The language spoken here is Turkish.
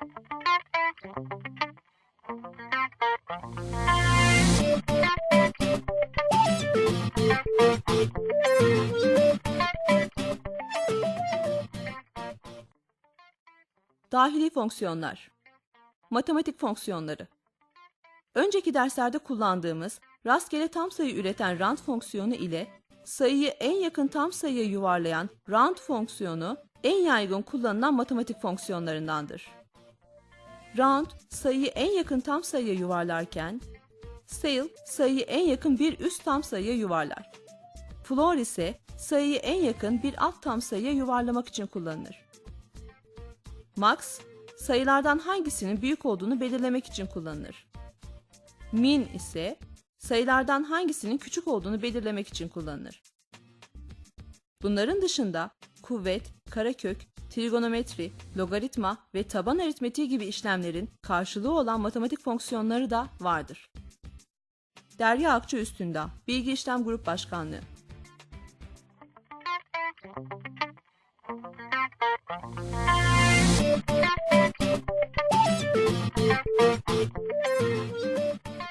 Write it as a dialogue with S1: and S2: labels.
S1: Dahili fonksiyonlar. Matematik fonksiyonları. Önceki derslerde kullandığımız rastgele tam sayı üreten rand fonksiyonu ile sayıyı en yakın tam sayıya yuvarlayan round fonksiyonu en yaygın kullanılan matematik fonksiyonlarındandır. Round sayıyı en yakın tam sayıya yuvarlarken, Sale sayıyı en yakın bir üst tam sayıya yuvarlar. Floor ise sayıyı en yakın bir alt tam sayıya yuvarlamak için kullanılır. Max, sayılardan hangisinin büyük olduğunu belirlemek için kullanılır. Min ise sayılardan hangisinin küçük olduğunu belirlemek için kullanılır. Bunların dışında kuvvet, karekök, trigonometri, logaritma ve taban aritmetiği gibi işlemlerin karşılığı olan matematik fonksiyonları da vardır. Derya Akçı Üstünda, Bilgi İşlem Grup Başkanlığı Thank.